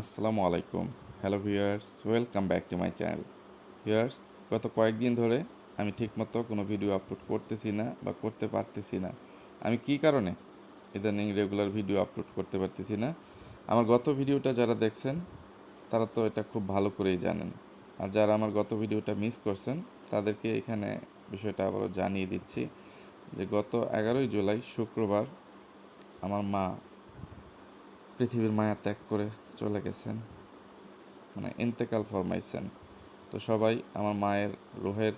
আসসালামু আলাইকুম। Hello viewers welcome back to my channel viewers গত কয়েকদিন ধরে আমি ঠিকমতো কোনো ভিডিও আপলোড করতেছি না বা করতে পারতেছি না। আমি কী কারণে ইদানিং রেগুলার ভিডিও আপলোড করতে পারতেছি না? আমার গত ভিডিওটা যারা দেখছেন, তারা তো এটা খুব ভালো করেই জানেন। আর যারা আমার গত ভিডিওটা মিস করছেন, তাদেরকে এখানে বিষয়টা আবারও জানিয়ে দিচ্ছি যে গত এগারোই জুলাই শুক্রবার আমার মা পৃথিবীর মায়া ত্যাগ করে চলে গেছেন মানে ইন্তেকাল ফরমাইছেন। তো সবাই আমার মায়ের রোহের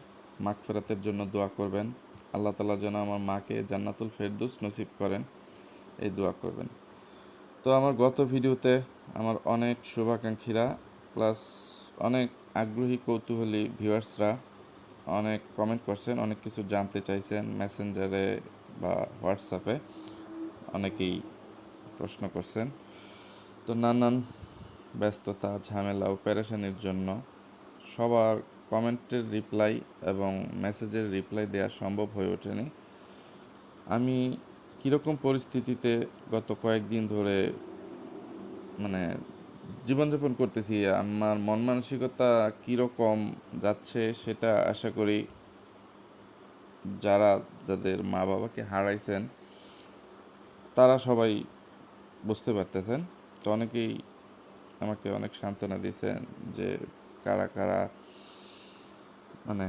মাগফেরাতের জন্য দোয়া করবেন। আল্লাহ তালা যেন আমার মাকে জান্নাতুল ফেরদুস নসিব করেন, এই দোয়া করবেন। তো আমার গত ভিডিওতে আমার অনেক শুভাকাঙ্ক্ষীরা, প্লাস অনেক আগ্রহী, কৌতূহলী ভিউয়ার্সরা অনেক কমেন্ট করছেন, অনেক কিছু জানতে চাইছেন মেসেঞ্জারে বা হোয়াটসঅ্যাপে, অনেকেই প্রশ্ন করছেন। তো নানান ব্যস্ততা, ঝামেলা ও প্যারেশানির জন্য সবার কমেন্টের রিপ্লাই এবং মেসেজের রিপ্লাই দেওয়া সম্ভব হয়ে ওঠেনি। আমি কীরকম পরিস্থিতিতে গত কয়েকদিন ধরে মানে জীবনযাপন করতেছি, আমার মন মানসিকতা কীরকম যাচ্ছে সেটা আশা করি যারা, যাদের মা বাবাকে হারাইছেন, তারা সবাই বুঝতে পারতেছেন। তো অনেকেই আমাকে অনেক সান্ত্বনা দিয়েছেন যে কারা কারা মানে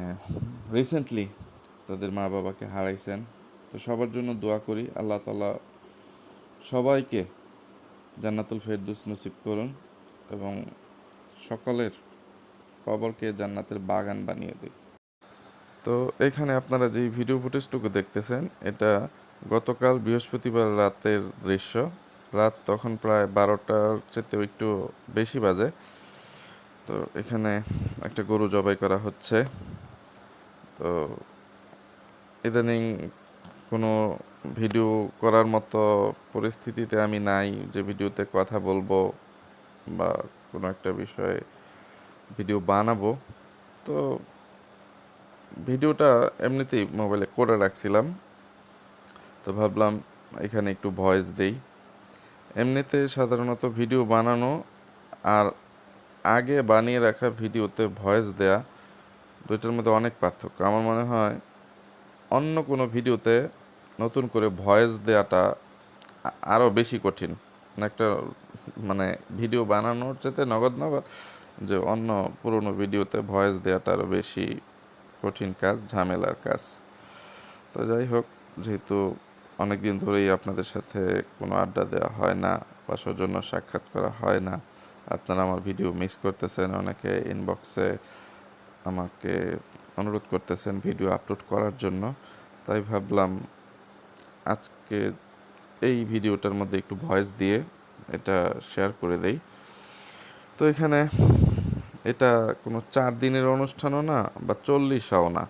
রিসেন্টলি তাদের মা বাবাকে হারাইছেন। তো সবার জন্য দোয়া করি, আল্লাহ তালা সবাইকে জান্নাতুল ফেরদুস নসিব করুন এবং সকলের কবরকে জান্নাতের বাগান বানিয়ে দিই তো এখানে আপনারা যেই ভিডিও ফুটেজটুকু দেখতেছেন, এটা গতকাল বৃহস্পতিবার রাতের দৃশ্য। রাত তখন প্রায় বারোটার চেতেও একটু বেশি বাজে। তো এখানে একটা গরু জবাই করা হচ্ছে। তো ইদানিং কোনো ভিডিও করার মতো পরিস্থিতিতে আমি নাই যে ভিডিওতে কথা বলব বা কোনো একটা বিষয়ে ভিডিও বানাবো। তো ভিডিওটা এমনিতেই মোবাইলে করে রাখছিলাম। তো ভাবলাম এখানে একটু ভয়েস দেই। এমনিতে সাধারণত ভিডিও বানানো আর আগে বানিয়ে রাখা ভিডিওতে ভয়েস দেয়া দুইটার মধ্যে অনেক পার্থক্য। আমার মনে হয় অন্য কোনো ভিডিওতে নতুন করে ভয়েস দেওয়াটা আরও বেশি কঠিন। মানে একটা মানে ভিডিও বানানোর চেতে নগদ নগদ যে অন্য পুরনো ভিডিওতে ভয়েস দেওয়াটা আরও বেশি কঠিন কাজ, ঝামেলার কাজ। তো যাই হোক, যেহেতু অনেক দিন ধরেই আপনাদের সাথে কোনো আড্ডা দেওয়া হয় না বা সৌজন্য সাক্ষাৎ করা হয় না। আপনারা আমার ভিডিও মিস করতেছেন, অনেকে ইনবক্সে আমাকে অনুরোধ করতেছেন ভিডিও আপলোড করার জন্য। তাই ভাবলাম আজকে এই ভিডিওটার মধ্যে একটু ভয়েস দিয়ে এটা শেয়ার করে দেই। তো এখানে এটা কোনো চার দিনের অনুষ্ঠানও না বা চল্লিশাও না।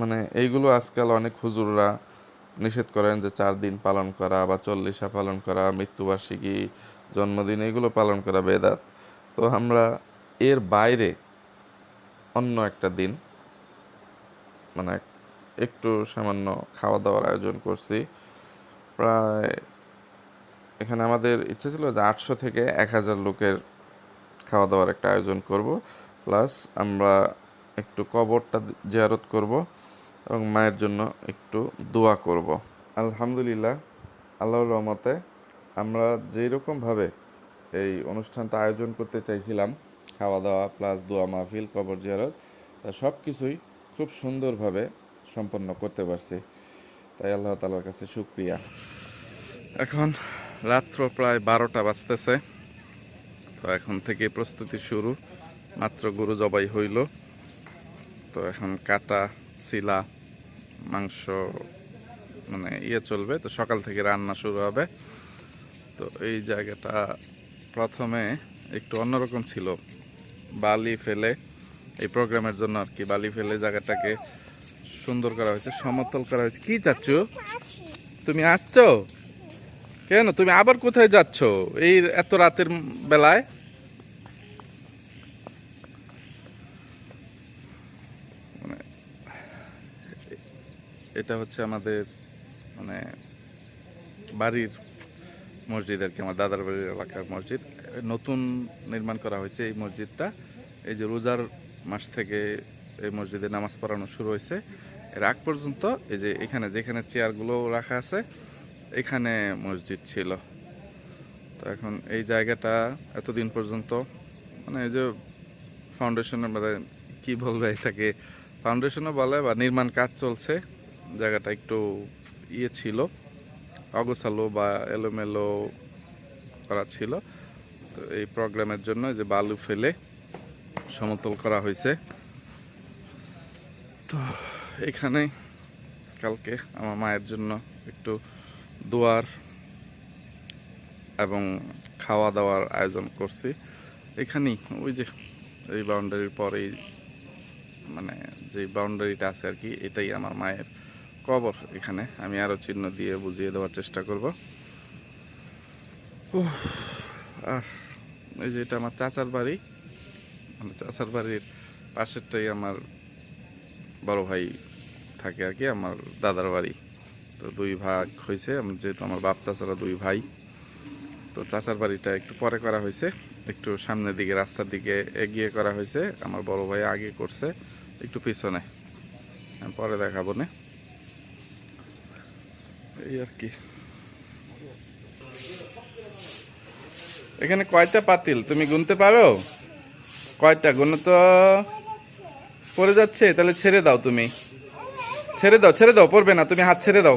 মানে এইগুলো আজকাল অনেক হুজুররা নিষেধ করেন যে চার দিন পালন করা বা চল্লিশা পালন করা, মৃত্যুবার্ষিকী, জন্মদিন, এগুলো পালন করা বেদাত। তো আমরা এর বাইরে অন্য একটা দিন মানে একটু সামান্য খাওয়া দাওয়ার আয়োজন করছি। প্রায় এখানে আমাদের ইচ্ছা ছিল যে আটশো থেকে এক হাজার লোকের খাওয়া দাওয়ার একটা আয়োজন করব। প্লাস আমরা একটু কবরটা জিয়ারত করব। এবং মায়ের জন্য একটু দোয়া করব। আলহামদুলিল্লাহ, আল্লাহর রহমতে আমরা যেই রকমভাবে এই অনুষ্ঠানটা আয়োজন করতে চাইছিলাম খাওয়া দাওয়া প্লাস দোয়া মাহফিল, কবর জিয়ারত, তা সব কিছুই খুব সুন্দরভাবে সম্পন্ন করতে পারছি। তাই আল্লাহ তালার কাছে শুক্রিয়া। এখন রাত্র প্রায় বারোটা বাজতেছে, তো এখন থেকে প্রস্তুতি শুরু। মাত্র গরু জবাই হইল, তো এখন কাটা, শিলা মাংস মানে ইয়ে চলবে। তো সকাল থেকে রান্না শুরু হবে। তো এই জায়গাটা প্রথমে একটু অন্যরকম ছিল। বালি ফেলে, এই প্রোগ্রামের জন্য আর কি, বালি ফেলে জায়গাটাকে সুন্দর করা হয়েছে, সমতল করা হয়েছে। কি চাচ্ছ? তুমি আসছো? কেন? তুমি আবার কোথায় যাচ্ছ? এই এত রাতের বেলায়? এটা হচ্ছে আমাদের মানে বাড়ির মসজিদ আর কি, আমার দাদার বাড়ির এলাকার মসজিদ। নতুন নির্মাণ করা হয়েছে এই মসজিদটা। এই যে রোজার মাস থেকে এই মসজিদে নামাজ পড়ানো শুরু হয়েছে। এর আগ পর্যন্ত এই যে এখানে, যেখানে চেয়ারগুলো রাখা আছে, এখানে মসজিদ ছিল। তো এখন এই জায়গাটা এতদিন পর্যন্ত মানে এই যে ফাউন্ডেশনের মানে কি বলবে এটাকে ফাউন্ডেশনও বলে বা নির্মাণ কাজ চলছে। জায়গাটা একটু ইয়ে ছিল, অগোছালো বা এলোমেলো করা ছিল। তো এই প্রোগ্রামের জন্য যে বালু ফেলে সমতল করা হয়েছে। তো এখানে কালকে আমার মায়ের জন্য একটু দোয়ার এবং খাওয়া দাওয়ার আয়োজন করছি। এখানেই ওই যে, এই বাউন্ডারির পরেই মানে যে বাউন্ডারিটা আছে আর কি, এটাই আমার মায়ের কবর এখানে। আমি আরও চিহ্ন দিয়ে বুঝিয়ে দেওয়ার চেষ্টা করব। এই যে এটা আমার চাচার বাড়ি। মানে চাচার বাড়ির পাশেরটাই আমার বড় ভাই থাকে আর কি, আমার দাদার বাড়ি। তো দুই ভাগ হয়েছে। আমার যেহেতু আমার বাপ চাচারা দুই ভাই, তো চাচার বাড়িটা একটু পরে করা হয়েছে। একটু সামনের দিকে, রাস্তার দিকে এগিয়ে করা হয়েছে। আমার বড় ভাই আগে করছে, একটু পিছনে। আমি পরে দেখাবো না। এই আর কি এখানে কয়টা পাতিল? তুমি গুনতে পারো? কয়টা? গুনো তো পড়ে যাচ্ছে, তাহলে ছেড়ে দাও তুমি। ছেড়ে দাও ছেড়ে দাও, পড়বে না, তুমি হাত ছেড়ে দাও।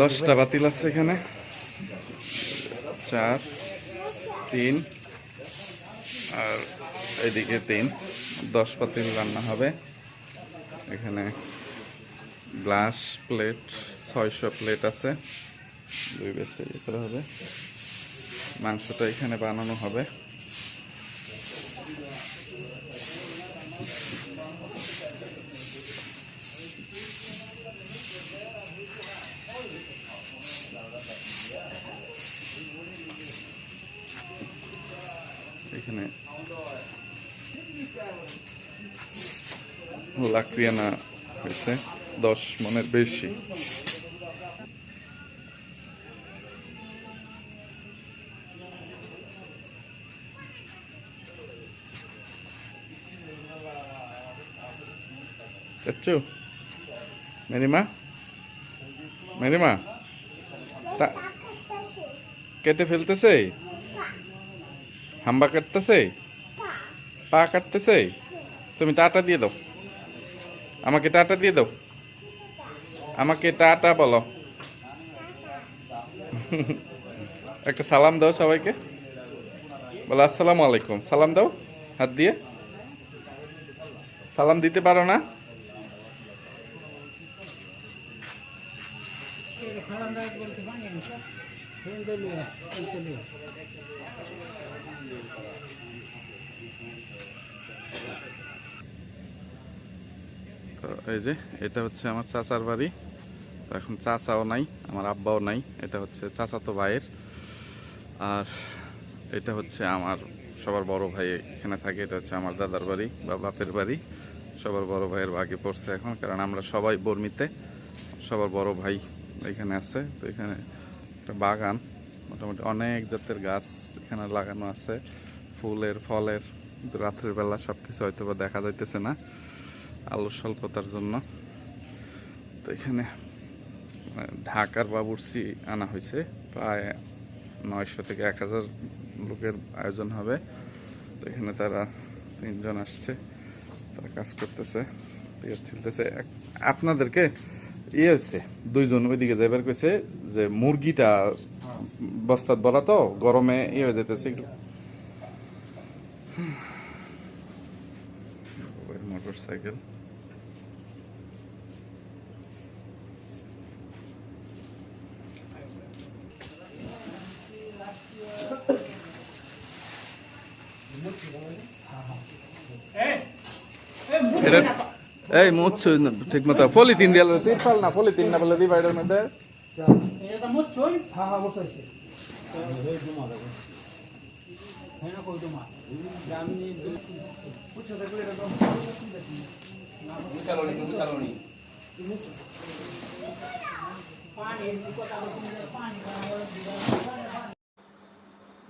দশটা বাতিল আছে এখানে। চার, তিন, আর এদিকে তিন। দশ পাতিল রান্না হবে। এখানে গ্লাস প্লেট, ছয়শো প্লেট আছে। দুই বেসে ইয়ে করা হবে। মাংসটা এখানে বানানো হবে। এখানে লাকড়ি হয়েছে। দশ মনের বেশি। চাচ্ছু মেরিমা? মেরিমা? তা কেটে ফেলতেছে? হাম্বা কাটতেছে? পা কাটতেছে? তুমি টাটা দিয়ে দাও। আমাকে টাটা দিয়ে দাও। আমাকে টাটা বলো। একটা সালাম দাও সবাইকে। বলো, আসসালামু আলাইকুম। সালাম দাও, হাত দিয়ে। সালাম দিতে পারো না? তো এই যে, এটা হচ্ছে আমার চাচার বাড়ি। তো এখন চাচাও নাই, আমার আব্বাও নাই, এটা হচ্ছে চাচাতো ভাইয়ের। আর এটা হচ্ছে আমার সবার বড় ভাই এখানে থাকে, এটা হচ্ছে আমার দাদার বাড়ি বা বাপের বাড়ি। সবার বড় ভাইয়ের ভাগে পড়ছে এখন, কারণ আমরা সবাই বর্মিতে, সবার বড় ভাই এখানে আছে। তো এখানে একটা বাগান, মোটামুটি অনেক জাতের গাছ এখানে লাগানো আছে, ফুলের, ফলের রাত্রের বেলা সব কিছু হয়তোবা দেখা যাইতেছে না। আলোর স্বল্পতার জন্য। তো এখানে ঢাকার বাবুর্চি আনা হয়েছে। প্রায় নয়শো থেকে এক হাজার লোকের আয়োজন হবে। তো এখানে তারা তিনজন আসছে, তারা কাজ করতেছে ছিলতেছে আপনাদেরকে ইয়ে হচ্ছে, দুইজন ওইদিকে যাইবার কইছে যে মুরগিটা বস্তাত ভরা তো, গরমে ইয়ে হয়ে যেতেছে একটু। মোটর সাইকেল এই মুচ্ছু ঠিক মতো পলিথিন দিয়ে তিরপাল না পলিথিন না বলে দিবা এটার মধ্যে হ্যাঁ হ্যাঁ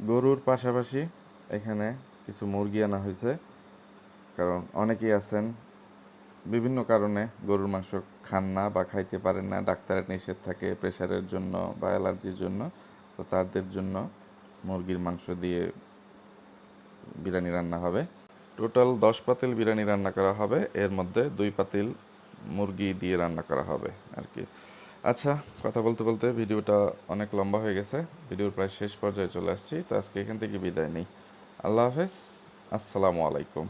গরুর পাশাপাশি এখানে কিছু মুরগি আনা হয়েছে। কারণ অনেকেই আছেন বিভিন্ন কারণে গরুর মাংস খান না বা খাইতে পারেন না, ডাক্তারের নিষেধ থাকে প্রেশারের জন্য বা অ্যালার্জির জন্য, তো তাদের জন্য মুরগির মাংস দিয়ে বিরিয়ানি রান্না হবে। টোটাল দশ পাতিল বিরিয়ানি রান্না করা হবে, এর মধ্যে দুই পাতিল মুরগি দিয়ে রান্না করা হবে আর কি। আচ্ছা কথা বলতে বলতে ভিডিওটা অনেক লম্বা হয়ে গেছে, ভিডিওর প্রায় শেষ পর্যায়ে চলে আসছি, তো আজকে এখান থেকে বিদায় নেই। আল্লাহ হাফেজ, আসসালামু আলাইকুম।